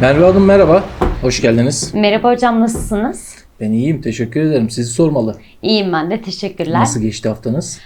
Merve Hanım merhaba. Hoş geldiniz. Merhaba hocam nasılsınız? Ben iyiyim. Teşekkür ederim. Sizi sormalı. İyiyim ben de teşekkürler. Nasıl geçti haftanız?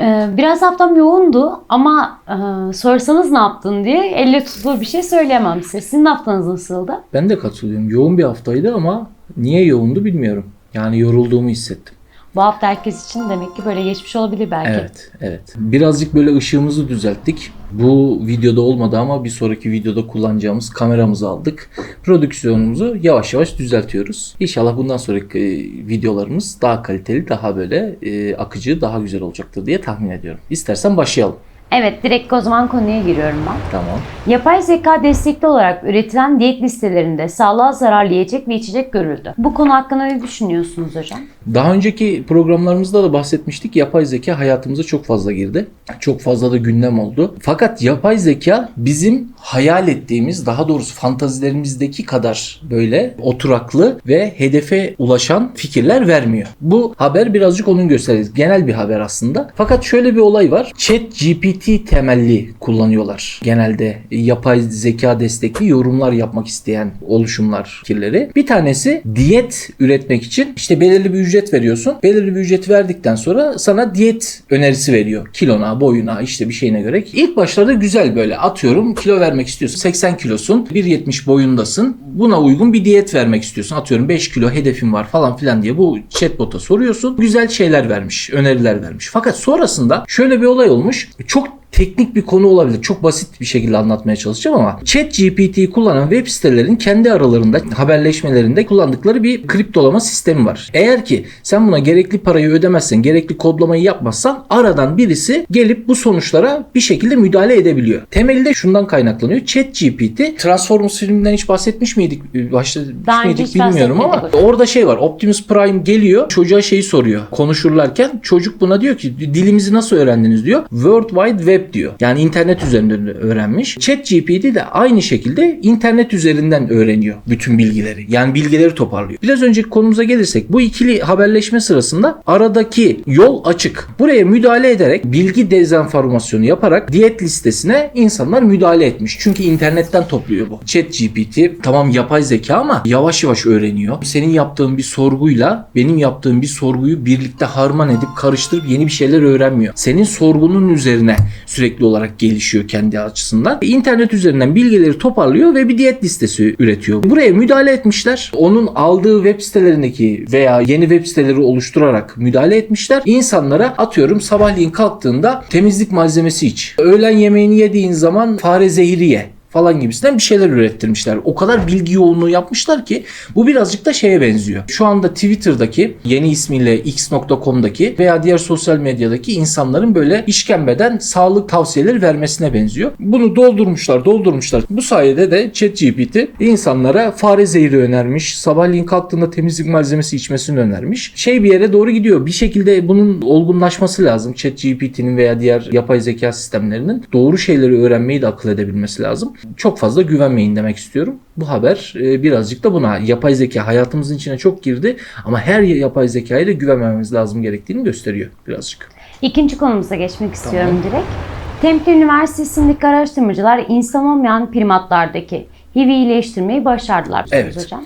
Ee, biraz haftam yoğundu ama e, sorsanız ne yaptın diye elle tutulur bir şey söyleyemem size. Sizin haftanız nasıldı? Ben de katılıyorum. Yoğun bir haftaydı ama niye yoğundu bilmiyorum. Yani yorulduğumu hissettim. Bu hafta herkes için demek ki böyle geçmiş olabilir belki. Evet, evet. Birazcık böyle ışığımızı düzelttik. Bu videoda olmadı ama bir sonraki videoda kullanacağımız kameramızı aldık. Prodüksiyonumuzu yavaş yavaş düzeltiyoruz. İnşallah bundan sonraki e, videolarımız daha kaliteli, daha böyle e, akıcı, daha güzel olacaktır diye tahmin ediyorum. İstersen başlayalım. Evet direkt o zaman konuya giriyorum ben. Tamam. Yapay zeka destekli olarak üretilen diyet listelerinde sağlığa zararlı yiyecek ve içecek görüldü. Bu konu hakkında ne düşünüyorsunuz hocam? Daha önceki programlarımızda da bahsetmiştik. Yapay zeka hayatımıza çok fazla girdi. Çok fazla da gündem oldu. Fakat yapay zeka bizim hayal ettiğimiz, daha doğrusu fantazilerimizdeki kadar böyle oturaklı ve hedefe ulaşan fikirler vermiyor. Bu haber birazcık onun göstergesi. Genel bir haber aslında. Fakat şöyle bir olay var. Chat GPT temelli kullanıyorlar. Genelde yapay zeka destekli yorumlar yapmak isteyen oluşumlar fikirleri. Bir tanesi diyet üretmek için işte belirli bir ücret veriyorsun. Belirli bir ücret verdikten sonra sana diyet önerisi veriyor. Kilona, boyuna, işte bir şeyine göre. İlk başlarda güzel böyle atıyorum kilo vermek istiyorsun. 80 kilosun, 1.70 boyundasın. Buna uygun bir diyet vermek istiyorsun. Atıyorum 5 kilo hedefim var falan filan diye bu chatbot'a soruyorsun. Güzel şeyler vermiş, öneriler vermiş. Fakat sonrasında şöyle bir olay olmuş. Çok teknik bir konu olabilir. Çok basit bir şekilde anlatmaya çalışacağım ama ChatGPT'yi kullanan web sitelerin kendi aralarında haberleşmelerinde kullandıkları bir kriptolama sistemi var. Eğer ki sen buna gerekli parayı ödemezsen, gerekli kodlamayı yapmazsan aradan birisi gelip bu sonuçlara bir şekilde müdahale edebiliyor. Temeli de şundan kaynaklanıyor. ChatGPT Transformers filminden hiç bahsetmiş miydik? Başlamış Daha mıydık bilmiyorum ama orada şey var. Optimus Prime geliyor çocuğa şeyi soruyor. Konuşurlarken çocuk buna diyor ki dilimizi nasıl öğrendiniz diyor. World Wide Web diyor. Yani internet üzerinden öğrenmiş. ChatGPT de aynı şekilde internet üzerinden öğreniyor bütün bilgileri. Yani bilgileri toparlıyor. Biraz önceki konumuza gelirsek bu ikili haberleşme sırasında aradaki yol açık. Buraya müdahale ederek bilgi dezenformasyonu yaparak diyet listesine insanlar müdahale etmiş. Çünkü internetten topluyor bu. ChatGPT tamam yapay zeka ama yavaş yavaş öğreniyor. Senin yaptığın bir sorguyla benim yaptığım bir sorguyu birlikte harman edip karıştırıp yeni bir şeyler öğrenmiyor. Senin sorgunun üzerine sürekli olarak gelişiyor kendi açısından. İnternet üzerinden bilgileri toparlıyor ve bir diyet listesi üretiyor. Buraya müdahale etmişler. Onun aldığı web sitelerindeki veya yeni web siteleri oluşturarak müdahale etmişler. İnsanlara atıyorum sabahleyin kalktığında temizlik malzemesi iç. Öğlen yemeğini yediğin zaman fare zehri ye falan gibisinden bir şeyler ürettirmişler. O kadar bilgi yoğunluğu yapmışlar ki bu birazcık da şeye benziyor. Şu anda Twitter'daki yeni ismiyle x.com'daki veya diğer sosyal medyadaki insanların böyle işkembeden sağlık tavsiyeleri vermesine benziyor. Bunu doldurmuşlar, doldurmuşlar. Bu sayede de ChatGPT insanlara fare zehri önermiş. Sabahleyin kalktığında temizlik malzemesi içmesini önermiş. Şey bir yere doğru gidiyor. Bir şekilde bunun olgunlaşması lazım. ChatGPT'nin veya diğer yapay zeka sistemlerinin doğru şeyleri öğrenmeyi de akıl edebilmesi lazım. Çok fazla güvenmeyin demek istiyorum. Bu haber e, birazcık da buna yapay zeka hayatımızın içine çok girdi ama her yapay zekaya da güvenmememiz lazım gerektiğini gösteriyor birazcık. İkinci konumuza geçmek istiyorum direkt. Temple Üniversitesi'ndeki araştırmacılar insan olmayan primatlardaki HIV'i iyileştirmeyi başardılar Evet. hocam.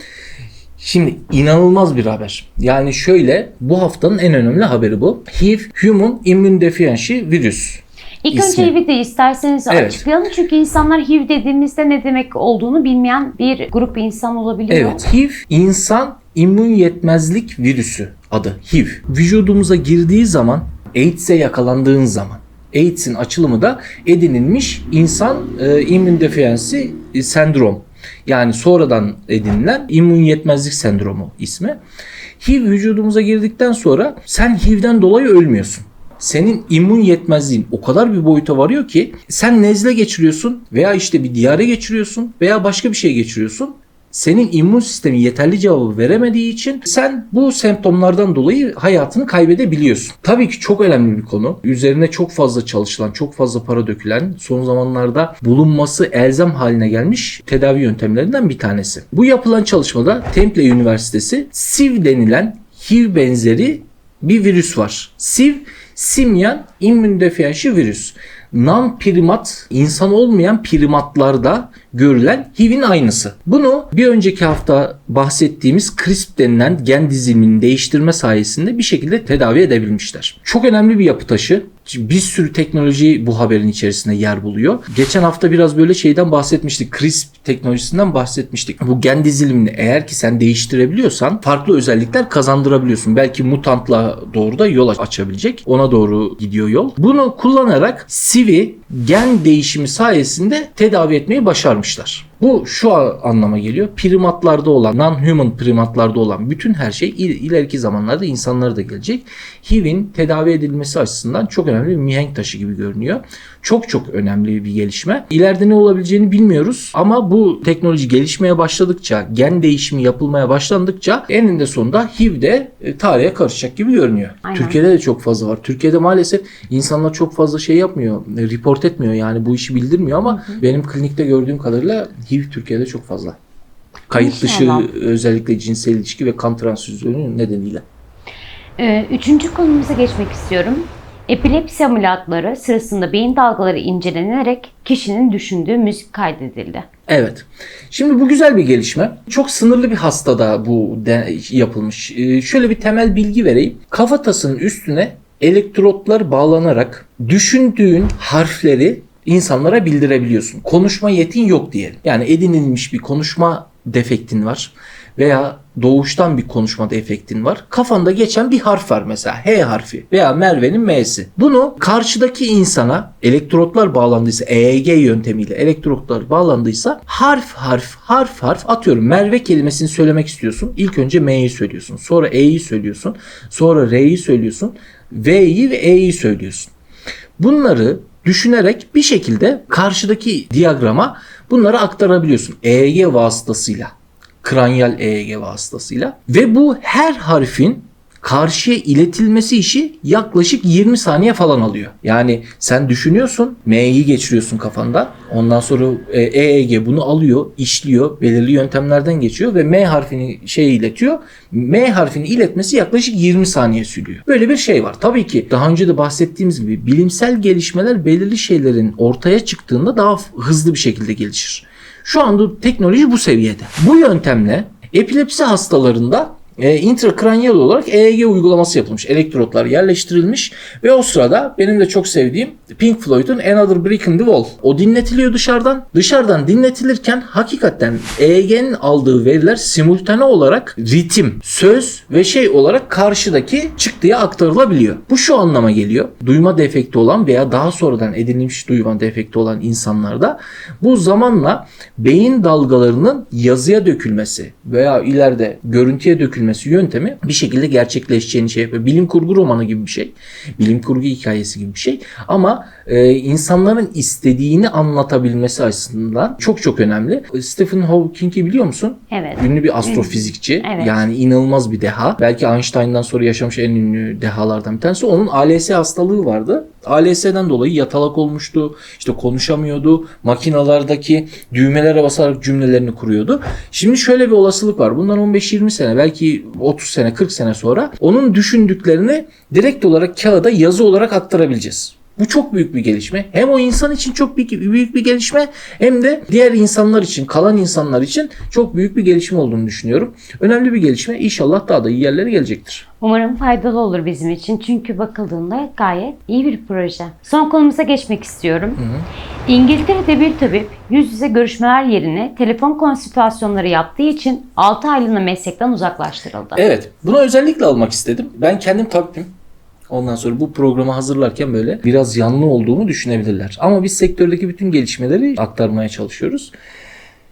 Şimdi inanılmaz bir haber. Yani şöyle bu haftanın en önemli haberi bu. HIV Human Immunodeficiency Virüs. İlk İsmi. önce HIV'i de isterseniz Evet. açıklayalım. Çünkü insanlar HIV dediğimizde ne demek olduğunu bilmeyen bir grup insan olabiliyor. Evet, HIV insan immün yetmezlik virüsü adı HIV. Vücudumuza girdiği zaman AIDS'e yakalandığın zaman AIDS'in açılımı da edinilmiş insan e, immünodeficiency sendrom. Yani sonradan edinilen immün yetmezlik sendromu ismi. HIV vücudumuza girdikten sonra sen HIV'den dolayı ölmüyorsun senin immün yetmezliğin o kadar bir boyuta varıyor ki sen nezle geçiriyorsun veya işte bir diyare geçiriyorsun veya başka bir şey geçiriyorsun. Senin immün sistemi yeterli cevabı veremediği için sen bu semptomlardan dolayı hayatını kaybedebiliyorsun. Tabii ki çok önemli bir konu. Üzerine çok fazla çalışılan, çok fazla para dökülen, son zamanlarda bulunması elzem haline gelmiş tedavi yöntemlerinden bir tanesi. Bu yapılan çalışmada Temple Üniversitesi SIV denilen HIV benzeri bir virüs var. SIV simyan immünodeficiency virüs. Non primat, insan olmayan primatlarda görülen HIV'in aynısı. Bunu bir önceki hafta bahsettiğimiz CRISP denilen gen dizilimini değiştirme sayesinde bir şekilde tedavi edebilmişler. Çok önemli bir yapı taşı. Bir sürü teknoloji bu haberin içerisinde yer buluyor. Geçen hafta biraz böyle şeyden bahsetmiştik. CRISP teknolojisinden bahsetmiştik. Bu gen dizilimini eğer ki sen değiştirebiliyorsan farklı özellikler kazandırabiliyorsun. Belki mutantla doğru da yol açabilecek. Ona doğru gidiyor yol. Bunu kullanarak SIV'i gen değişimi sayesinde tedavi etmeyi başarmışlar. Bu şu anlama geliyor. Primatlarda olan, non-human primatlarda olan bütün her şey il- ileriki zamanlarda insanlara da gelecek. HIV'in tedavi edilmesi açısından çok önemli bir mihenk taşı gibi görünüyor. Çok çok önemli bir gelişme. İleride ne olabileceğini bilmiyoruz ama bu teknoloji gelişmeye başladıkça, gen değişimi yapılmaya başlandıkça eninde sonunda HIV de e, tarihe karışacak gibi görünüyor. Aynen. Türkiye'de de çok fazla var. Türkiye'de maalesef insanlar çok fazla şey yapmıyor, e, report etmiyor yani bu işi bildirmiyor ama benim klinikte gördüğüm kadarıyla HIV Türkiye'de çok fazla. Kayıt dışı İnşallah. özellikle cinsel ilişki ve kan transfüzyonu nedeniyle. Ee, üçüncü konumuza geçmek istiyorum. Epilepsi ameliyatları sırasında beyin dalgaları incelenerek kişinin düşündüğü müzik kaydedildi. Evet. Şimdi bu güzel bir gelişme. Çok sınırlı bir hastada bu de- yapılmış. Ee, şöyle bir temel bilgi vereyim. Kafatasının üstüne elektrotlar bağlanarak düşündüğün harfleri insanlara bildirebiliyorsun. Konuşma yetin yok diyelim. Yani edinilmiş bir konuşma defektin var veya doğuştan bir konuşma defektin var. Kafanda geçen bir harf var mesela H harfi veya Merve'nin M'si. Bunu karşıdaki insana elektrotlar bağlandıysa EEG yöntemiyle elektrotlar bağlandıysa harf harf harf harf atıyorum. Merve kelimesini söylemek istiyorsun. İlk önce M'yi söylüyorsun. Sonra E'yi söylüyorsun. Sonra R'yi söylüyorsun. V'yi ve E'yi söylüyorsun. Bunları düşünerek bir şekilde karşıdaki diyagrama bunları aktarabiliyorsun. EEG vasıtasıyla. Kranyal EEG vasıtasıyla. Ve bu her harfin karşıya iletilmesi işi yaklaşık 20 saniye falan alıyor. Yani sen düşünüyorsun, M'yi geçiriyorsun kafanda. Ondan sonra EEG bunu alıyor, işliyor, belirli yöntemlerden geçiyor ve M harfini şey iletiyor. M harfini iletmesi yaklaşık 20 saniye sürüyor. Böyle bir şey var. Tabii ki daha önce de bahsettiğimiz gibi bilimsel gelişmeler belirli şeylerin ortaya çıktığında daha hızlı bir şekilde gelişir. Şu anda teknoloji bu seviyede. Bu yöntemle epilepsi hastalarında e, intrakranyal olarak EEG uygulaması yapılmış. Elektrotlar yerleştirilmiş ve o sırada benim de çok sevdiğim Pink Floyd'un Another Brick in the Wall. O dinletiliyor dışarıdan. Dışarıdan dinletilirken hakikaten EEG'nin aldığı veriler simultane olarak ritim, söz ve şey olarak karşıdaki çıktıya aktarılabiliyor. Bu şu anlama geliyor. Duyma defekti olan veya daha sonradan edinilmiş duyma defekti olan insanlarda bu zamanla beyin dalgalarının yazıya dökülmesi veya ileride görüntüye dökülmesi yöntemi bir şekilde gerçekleşeceğini şey yapıyor. Bilim kurgu romanı gibi bir şey. Bilim kurgu hikayesi gibi bir şey. Ama e, insanların istediğini anlatabilmesi açısından çok çok önemli. Stephen Hawking'i biliyor musun? Evet. Ünlü bir astrofizikçi. Evet. Yani inanılmaz bir deha. Belki Einstein'dan sonra yaşamış en ünlü dehalardan bir tanesi. Onun ALS hastalığı vardı. ALS'den dolayı yatalak olmuştu. İşte konuşamıyordu. Makinalardaki düğmelere basarak cümlelerini kuruyordu. Şimdi şöyle bir olasılık var. Bundan 15-20 sene belki 30 sene 40 sene sonra onun düşündüklerini direkt olarak kağıda yazı olarak aktarabileceğiz. Bu çok büyük bir gelişme. Hem o insan için çok büyük, büyük bir gelişme hem de diğer insanlar için, kalan insanlar için çok büyük bir gelişme olduğunu düşünüyorum. Önemli bir gelişme. İnşallah daha da iyi yerlere gelecektir. Umarım faydalı olur bizim için çünkü bakıldığında gayet iyi bir proje. Son konumuza geçmek istiyorum. İngiltere'de bir tabip yüz yüze görüşmeler yerine telefon konsültasyonları yaptığı için 6 aylığına meslekten uzaklaştırıldı. Evet. Bunu özellikle almak istedim. Ben kendim tabipim. Ondan sonra bu programı hazırlarken böyle biraz yanlı olduğumu düşünebilirler. Ama biz sektördeki bütün gelişmeleri aktarmaya çalışıyoruz.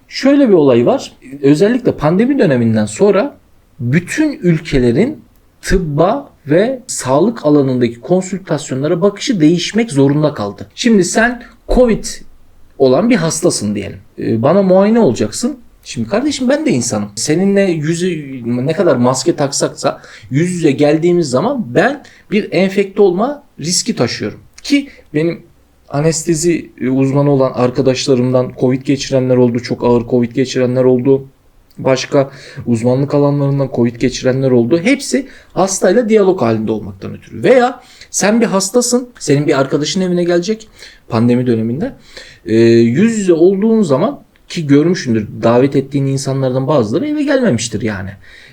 Şöyle bir olay var. Özellikle pandemi döneminden sonra bütün ülkelerin tıbba ve sağlık alanındaki konsültasyonlara bakışı değişmek zorunda kaldı. Şimdi sen Covid olan bir hastasın diyelim. Ee, Bana muayene olacaksın. Şimdi kardeşim ben de insanım. Seninle yüzü ne kadar maske taksaksa yüz yüze geldiğimiz zaman ben bir enfekte olma riski taşıyorum. Ki benim anestezi uzmanı olan arkadaşlarımdan Covid geçirenler oldu. Çok ağır Covid geçirenler oldu. Başka uzmanlık alanlarından Covid geçirenler oldu. Hepsi hastayla diyalog halinde olmaktan ötürü. Veya sen bir hastasın. Senin bir arkadaşın evine gelecek pandemi döneminde. Ee, yüz yüze olduğun zaman ki görmüşsündür davet ettiğin insanlardan bazıları eve gelmemiştir yani.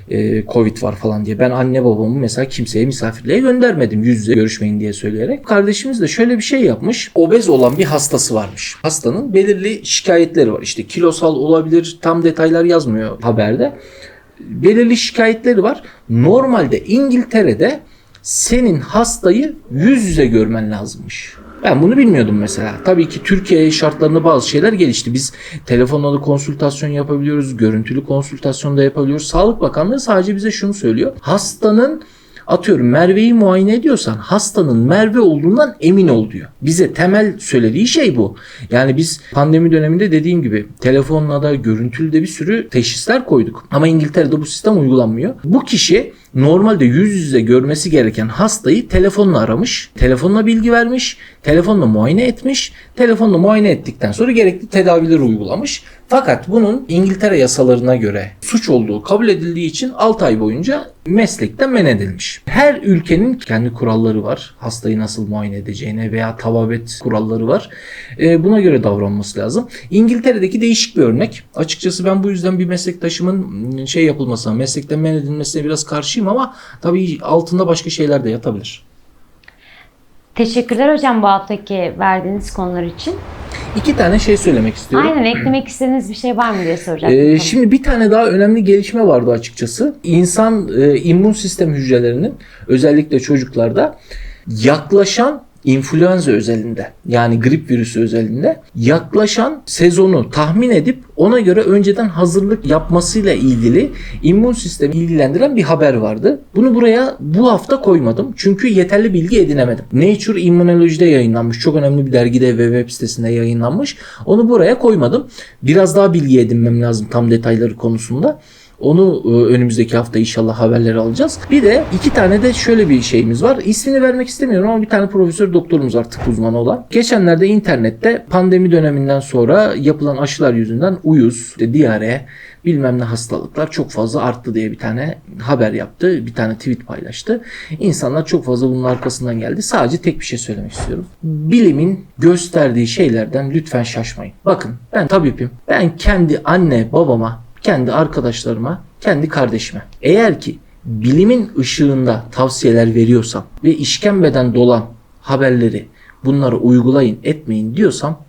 Ee, Covid var falan diye. Ben anne babamı mesela kimseye misafirliğe göndermedim yüz yüze görüşmeyin diye söyleyerek. Kardeşimiz de şöyle bir şey yapmış. Obez olan bir hastası varmış. Hastanın belirli şikayetleri var. İşte kilosal olabilir. Tam detaylar yazmıyor haberde. Belirli şikayetleri var. Normalde İngiltere'de senin hastayı yüz yüze görmen lazımmış. Ben bunu bilmiyordum mesela. Tabii ki Türkiye şartlarında bazı şeyler gelişti. Biz telefonla da konsültasyon yapabiliyoruz, görüntülü konsültasyon da yapabiliyoruz. Sağlık Bakanlığı sadece bize şunu söylüyor. Hastanın atıyorum Merve'yi muayene ediyorsan hastanın Merve olduğundan emin ol diyor. Bize temel söylediği şey bu. Yani biz pandemi döneminde dediğim gibi telefonla da görüntülü de bir sürü teşhisler koyduk. Ama İngiltere'de bu sistem uygulanmıyor. Bu kişi normalde yüz yüze görmesi gereken hastayı telefonla aramış, telefonla bilgi vermiş, telefonla muayene etmiş, telefonla muayene ettikten sonra gerekli tedavileri uygulamış. Fakat bunun İngiltere yasalarına göre suç olduğu kabul edildiği için 6 ay boyunca meslekten men edilmiş. Her ülkenin kendi kuralları var. Hastayı nasıl muayene edeceğine veya tababet kuralları var. Ee, buna göre davranması lazım. İngiltere'deki değişik bir örnek. Açıkçası ben bu yüzden bir meslektaşımın şey yapılmasına, meslekten men edilmesine biraz karşıyım ama tabii altında başka şeyler de yatabilir. Teşekkürler hocam bu haftaki verdiğiniz konular için. İki tane şey söylemek istiyorum. Aynen eklemek istediğiniz bir şey var mı diye soracaktım. Ee, şimdi bir tane daha önemli gelişme vardı açıkçası. İnsan e, immün sistem hücrelerinin özellikle çocuklarda yaklaşan influenza özelinde yani grip virüsü özelinde yaklaşan sezonu tahmin edip ona göre önceden hazırlık yapmasıyla ilgili immün sistemi ilgilendiren bir haber vardı. Bunu buraya bu hafta koymadım. Çünkü yeterli bilgi edinemedim. Nature Immunology'de yayınlanmış. Çok önemli bir dergide ve web sitesinde yayınlanmış. Onu buraya koymadım. Biraz daha bilgi edinmem lazım tam detayları konusunda. Onu e, önümüzdeki hafta inşallah haberleri alacağız. Bir de iki tane de şöyle bir şeyimiz var. İsmini vermek istemiyorum ama bir tane profesör doktorumuz var tıp uzmanı olan. Geçenlerde internette pandemi döneminden sonra yapılan aşılar yüzünden uyuz, işte diyare, bilmem ne hastalıklar çok fazla arttı diye bir tane haber yaptı. Bir tane tweet paylaştı. İnsanlar çok fazla bunun arkasından geldi. Sadece tek bir şey söylemek istiyorum. Bilimin gösterdiği şeylerden lütfen şaşmayın. Bakın ben tabipim. Ben kendi anne babama kendi arkadaşlarıma, kendi kardeşime. Eğer ki bilimin ışığında tavsiyeler veriyorsam ve işkembeden dolan haberleri bunları uygulayın etmeyin diyorsam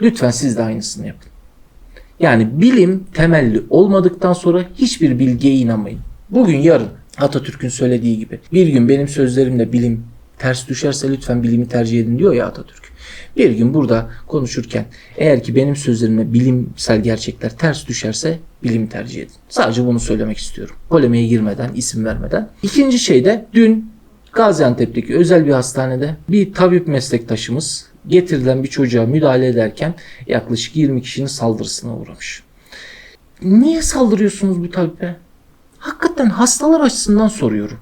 lütfen siz de aynısını yapın. Yani bilim temelli olmadıktan sonra hiçbir bilgiye inanmayın. Bugün yarın Atatürk'ün söylediği gibi bir gün benim sözlerimle bilim ters düşerse lütfen bilimi tercih edin diyor ya Atatürk. Bir gün burada konuşurken eğer ki benim sözlerimle bilimsel gerçekler ters düşerse bilimi tercih edin. Sadece bunu söylemek istiyorum. Polemiğe girmeden, isim vermeden. İkinci şey de dün Gaziantep'teki özel bir hastanede bir tabip meslektaşımız getirilen bir çocuğa müdahale ederken yaklaşık 20 kişinin saldırısına uğramış. Niye saldırıyorsunuz bu tabibe? Hakikaten hastalar açısından soruyorum.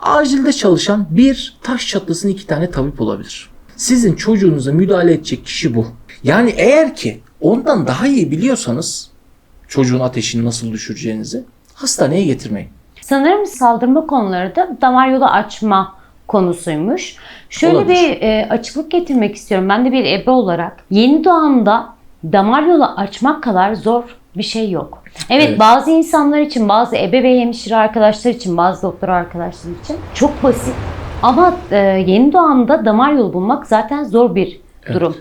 Acilde çalışan bir taş çatlasın iki tane tabip olabilir. Sizin çocuğunuza müdahale edecek kişi bu. Yani eğer ki ondan daha iyi biliyorsanız çocuğun ateşini nasıl düşüreceğinizi hastaneye getirmeyin. Sanırım saldırma konuları da damar yolu açma konusuymuş. Şöyle Olabilir. bir e, açıklık getirmek istiyorum. Ben de bir ebe olarak yeni doğanda damar yolu açmak kadar zor bir şey yok. Evet, Evet. bazı insanlar için, bazı ebe ve hemşire arkadaşlar için, bazı doktor arkadaşlar için çok basit. Ama e, yeni doğanda damar yolu bulmak zaten zor bir durum.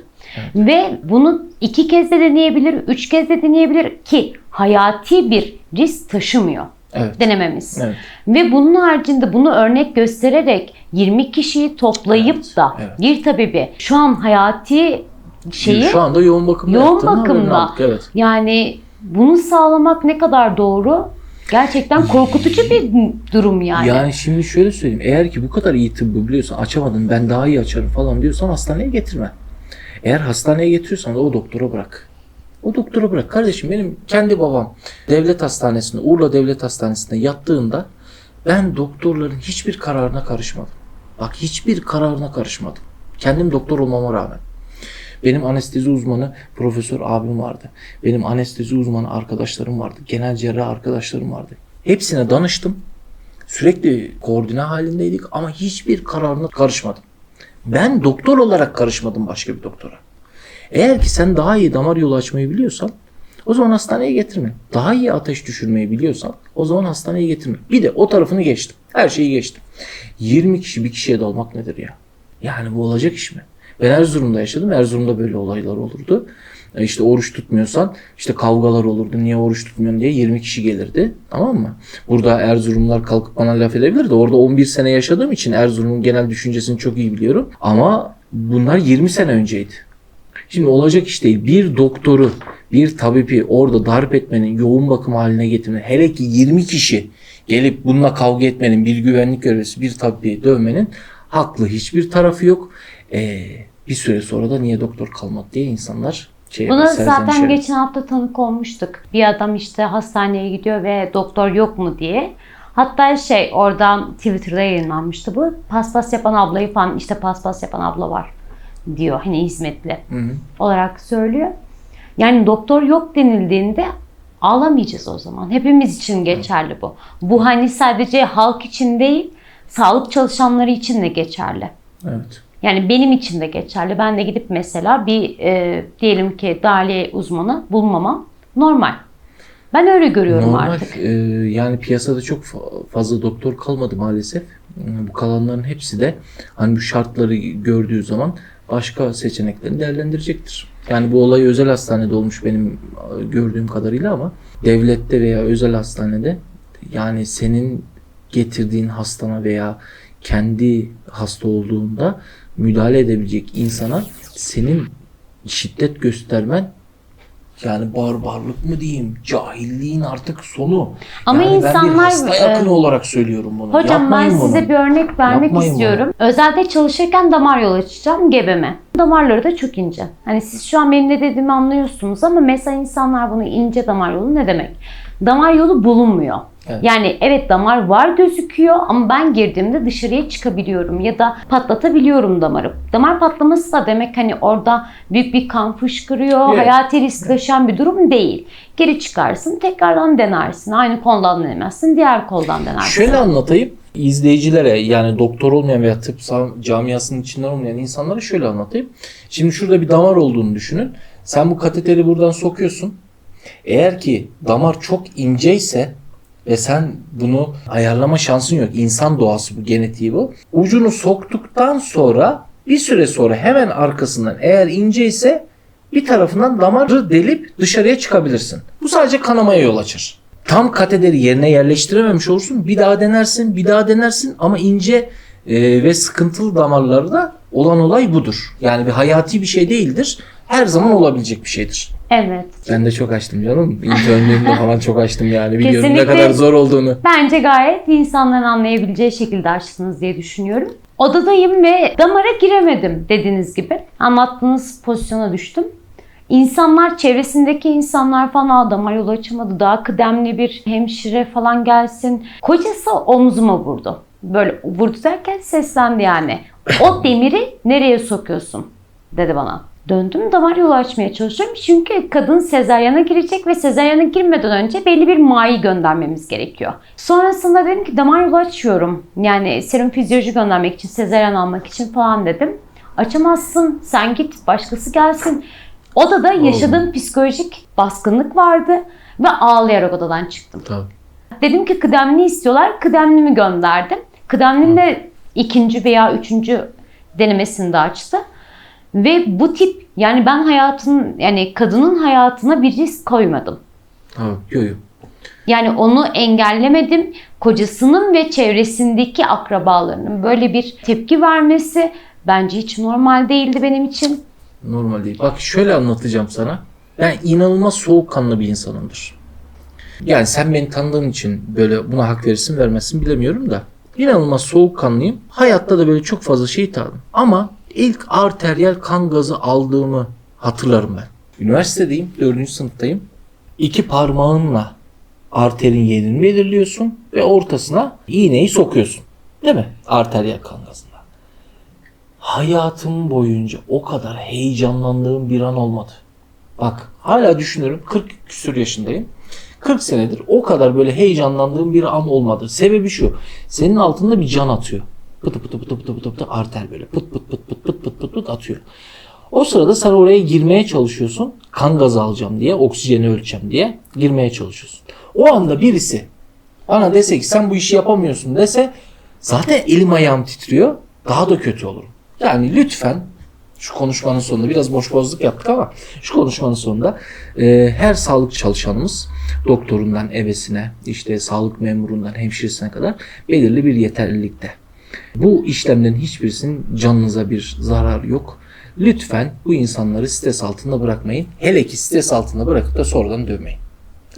Ve bunu iki kez de deneyebilir, üç kez de deneyebilir ki hayati bir risk taşımıyor Evet. denememiz. Evet. Ve bunun haricinde bunu örnek göstererek 20 kişiyi toplayıp Evet, da evet. bir tabibi şu an hayati şeyi Şu anda yoğun bakımda yoğun bakımda Evet. yani bunu sağlamak ne kadar doğru? Gerçekten korkutucu bir durum yani. Yani şimdi şöyle söyleyeyim. Eğer ki bu kadar iyi tıbbı biliyorsan açamadın ben daha iyi açarım falan diyorsan hastaneye getirme. Eğer hastaneye getiriyorsan da o doktora bırak. O doktora bırak. Kardeşim benim kendi babam devlet hastanesinde, Urla Devlet Hastanesi'nde yattığında ben doktorların hiçbir kararına karışmadım. Bak hiçbir kararına karışmadım. Kendim doktor olmama rağmen. Benim anestezi uzmanı profesör abim vardı. Benim anestezi uzmanı arkadaşlarım vardı. Genel cerrah arkadaşlarım vardı. Hepsine danıştım. Sürekli koordine halindeydik ama hiçbir kararına karışmadım. Ben doktor olarak karışmadım başka bir doktora. Eğer ki sen daha iyi damar yolu açmayı biliyorsan O zaman hastaneye getirme. Daha iyi ateş düşürmeyi biliyorsan o zaman hastaneye getirme. Bir de o tarafını geçtim. Her şeyi geçtim. 20 kişi bir kişiye dalmak nedir ya? Yani bu olacak iş mi? Ben Erzurum'da yaşadım. Erzurum'da böyle olaylar olurdu. E İşte oruç tutmuyorsan işte kavgalar olurdu. Niye oruç tutmuyorsun diye 20 kişi gelirdi. Tamam mı? Burada Erzurumlar kalkıp bana laf edebilir de orada 11 sene yaşadığım için Erzurum'un genel düşüncesini çok iyi biliyorum. Ama bunlar 20 sene önceydi. Şimdi olacak iş değil. Bir doktoru, bir tabibi orada darp etmenin, yoğun bakım haline getirmenin, hele ki 20 kişi gelip bununla kavga etmenin, bir güvenlik görevlisi, bir tabibi dövmenin haklı hiçbir tarafı yok. Ee, bir süre sonra da niye doktor kalmadı diye insanlar şey Buna zaten eder. geçen hafta tanık olmuştuk. Bir adam işte hastaneye gidiyor ve doktor yok mu diye. Hatta şey oradan Twitter'da yayınlanmıştı bu. Paspas yapan ablayı falan işte paspas yapan abla var diyor. Hani hizmetli Hı hı. olarak söylüyor. Yani doktor yok denildiğinde ağlamayacağız o zaman. Hepimiz için geçerli bu. Bu hani sadece halk için değil, sağlık çalışanları için de geçerli. Evet. Yani benim için de geçerli. Ben de gidip mesela bir e, diyelim ki dahiliye uzmanı bulmamam normal. Ben öyle görüyorum Normal. artık. e, yani piyasada çok fa- fazla doktor kalmadı maalesef. E, Bu kalanların hepsi de hani bu şartları gördüğü zaman başka seçeneklerini değerlendirecektir. Yani bu olay özel hastanede olmuş benim gördüğüm kadarıyla ama devlette veya özel hastanede yani senin getirdiğin hastana veya kendi hasta olduğunda müdahale edebilecek insana senin şiddet göstermen yani barbarlık mı diyeyim, cahilliğin artık sonu. Ama yani ben bir insanlar, hasta yakını e, olarak söylüyorum bunu. Hocam Yapmayın ben bunu. size bir örnek vermek Yapmayın istiyorum. Özelde çalışırken damar yolu açacağım gebeme. Damarları da çok ince. Hani siz şu an benim ne dediğimi anlıyorsunuz ama mesela insanlar bunu ince damar yolu ne demek? Damar yolu bulunmuyor. Evet. Yani evet damar var gözüküyor ama ben girdiğimde dışarıya çıkabiliyorum ya da patlatabiliyorum damarı. Damar patlaması da demek hani orada büyük bir kan fışkırıyor, Evet. hayati risk taşıyan bir durum değil. Geri çıkarsın, tekrardan denersin. Aynı koldan denemezsin, diğer koldan denersin. Şöyle anlatayım. izleyicilere yani doktor olmayan veya tıp camiasının içinden olmayan insanlara şöyle anlatayım. Şimdi şurada bir damar olduğunu düşünün. Sen bu kateteri buradan sokuyorsun. Eğer ki damar çok inceyse ve sen bunu ayarlama şansın yok. İnsan doğası bu, genetiği bu. Ucunu soktuktan sonra bir süre sonra hemen arkasından eğer inceyse bir tarafından damarı delip dışarıya çıkabilirsin. Bu sadece kanamaya yol açar. Tam katederi yerine yerleştirememiş olursun. Bir daha denersin, bir daha denersin ama ince e, ve sıkıntılı damarlarda olan olay budur. Yani bir hayati bir şey değildir. Her zaman olabilecek bir şeydir. Evet. Ben de çok açtım canım. İnternliğimde falan çok açtım yani. Biliyorum ne kadar zor olduğunu. Bence gayet insanların anlayabileceği şekilde açtınız diye düşünüyorum. Odadayım ve damara giremedim dediğiniz gibi. Anlattığınız pozisyona düştüm. İnsanlar, çevresindeki insanlar falan "Aa, damar yolu açamadı. Daha kıdemli bir hemşire falan gelsin. Kocası omzuma vurdu. Böyle vurdu derken seslendi yani. O demiri nereye sokuyorsun? dedi bana. Döndüm damar yolu açmaya çalışıyorum. Çünkü kadın sezaryana girecek ve sezaryana girmeden önce belli bir mayi göndermemiz gerekiyor. Sonrasında dedim ki damar yolu açıyorum. Yani serum fizyoloji göndermek için, sezaryen almak için falan dedim. Açamazsın, sen git, başkası gelsin. Odada yaşadığım psikolojik baskınlık vardı ve ağlayarak odadan çıktım. Tabii. Dedim ki kıdemli istiyorlar. Kıdemlimi gönderdim. Kıdemlim de ikinci veya üçüncü denemesinde açtı. Ve bu tip yani ben hayatın yani kadının hayatına bir risk koymadım. Tabii. Yok yok. Yani onu engellemedim. Kocasının ve çevresindeki akrabalarının böyle bir tepki vermesi bence hiç normal değildi benim için. Normal değil. Bak şöyle anlatacağım sana. Ben inanılmaz soğukkanlı bir insanımdır. Yani sen beni tanıdığın için böyle buna hak verirsin vermezsin bilemiyorum da. İnanılmaz soğukkanlıyım. Hayatta da böyle çok fazla şey tadım. Ama ilk arteriyel kan gazı aldığımı hatırlarım ben. Üniversitedeyim, dördüncü sınıftayım. İki parmağınla arterin yerini belirliyorsun ve ortasına iğneyi sokuyorsun. Değil mi? Arteriyel kan gazına. Hayatım boyunca o kadar heyecanlandığım bir an olmadı. Bak hala düşünüyorum 40 küsur yaşındayım. 40 senedir o kadar böyle heyecanlandığım bir an olmadı. Sebebi şu. Senin altında bir can atıyor. Pıtı pıtı pıtı pıtı pıtı pıtı arter böyle pıt pıt pıt pıt pıt pıt pıt pıt atıyor. O sırada sen oraya girmeye çalışıyorsun. Kan gazı alacağım diye, oksijeni ölçeceğim diye girmeye çalışıyorsun. O anda birisi bana dese ki sen bu işi yapamıyorsun dese zaten elim ayağım titriyor. Daha da kötü olurum. Yani lütfen şu konuşmanın sonunda biraz boş bozluk yaptık ama şu konuşmanın sonunda e, her sağlık çalışanımız doktorundan evesine işte sağlık memurundan hemşiresine kadar belirli bir yeterlilikte. Bu işlemlerin hiçbirisinin canınıza bir zarar yok. Lütfen bu insanları stres altında bırakmayın. Hele ki stres altında bırakıp da sonradan dövmeyin.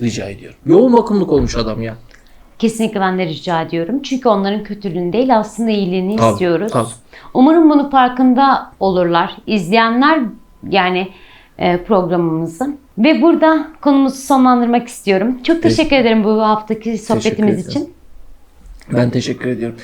Rica ediyorum. Yoğun bakımlık olmuş adam ya. Kesinlikle ben de rica ediyorum. Çünkü onların kötülüğünü değil aslında iyiliğini Tabii, istiyoruz. tabii. Umarım bunu farkında olurlar. İzleyenler yani e, programımızı. Ve burada konumuzu sonlandırmak istiyorum. Çok teşekkür ederim bu haftaki sohbetimiz için. Ben teşekkür ediyorum.